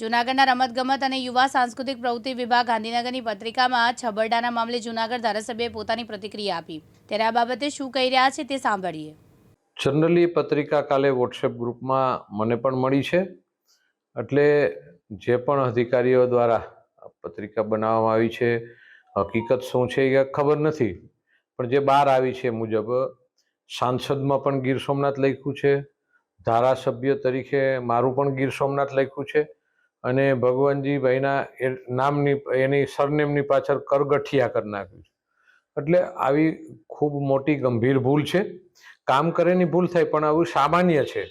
જૂનાગઢના રમતગમત અને યુવા સાંસ્કૃતિક પ્રવૃત્તિ વિભાગ ગાંધીનગરની પત્રિકામાં છબરડાના મામલે જૂનાગઢ ધારાસભ્યએ પોતાની પ્રતિક્રિયા આપી. ત્યારે આ બાબતે શું કહી રહ્યા છે તે સાંભળીએ. જનરલી પત્રિકા કાલે વોટ્સએપ ગ્રુપમાં મને પણ મળી છે. એટલે જે પણ અધિકારીઓ દ્વારા પત્રિકા બનાવવામાં આવી છે, હકીકત શું છે એ ખબર નથી. પણ જે બહાર આવી છે મુજબ સાંસદમાં પણ ગીર સોમનાથ લખ્યું છે. ધારાસભ્ય તરીકે મારું પણ ગીર સોમનાથ લખ્યું છે. અને ભગવાનજીભાઈના નામની, એની સરનેમની પાછળ કરગઠિયા કરી નાખ્યું એટલે આવી ખૂબ મોટી ગંભીર ભૂલ છે. કામ કરેની ભૂલ થાય, પણ આવું સામાન્ય છે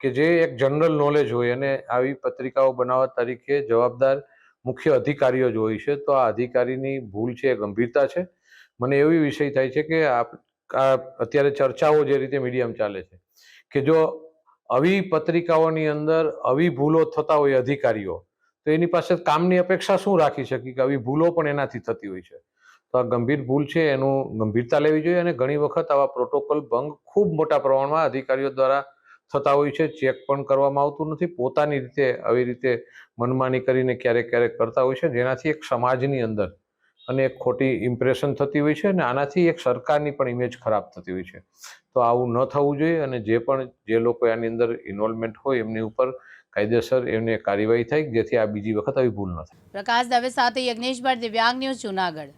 કે જે એક જનરલ નોલેજ હોય અને આવી પત્રિકાઓ બનાવવા તરીકે જવાબદાર મુખ્ય અધિકારીઓ જ હોય છે, તો આ અધિકારીની ભૂલ છે, એ ગંભીરતા છે. મને એવી વિષય થાય છે કે આ અત્યારે ચર્ચાઓ જે રીતે મીડિયામાં ચાલે છે, કે જો આવી પત્રિકાઓની અંદર આવી ભૂલો થતા હોય અધિકારીઓ, તો એની પાસે કામની અપેક્ષા શું રાખી શકી કે આવી ભૂલો પણ એનાથી થતી હોય છે? તો આ ગંભીર ભૂલ છે, એનું ગંભીરતા લેવી જોઈએ અને ઘણી વખત આવા પ્રોટોકોલ ભંગ ખૂબ મોટા પ્રમાણમાં અધિકારીઓ દ્વારા થતા હોય છે, ચેક પણ કરવામાં આવતું નથી, પોતાની રીતે આવી રીતે મનમાની કરીને ક્યારેક ક્યારેક કરતા હોય છે, જેનાથી એક સમાજની અંદર અને એક ખોટી ઇમ્પ્રેશન થતી હોય છે અને આનાથી એક સરકારની પણ ઇમેજ ખરાબ થતી હોય છે. તો આવું ન થવું જોઈએ અને જે પણ જે લોકો આની અંદર ઇન્વોલ્વમેન્ટ હોય એમની ઉપર કાયદેસર એમને કાર્યવાહી થાય જેથી આ બીજી વખત આવી ભૂલ ન થાય. પ્રકાશ દવે સાથે યજ્ઞેશ ભટ્ટ દિવ્યાંગ ન્યૂઝ જૂનાગઢ.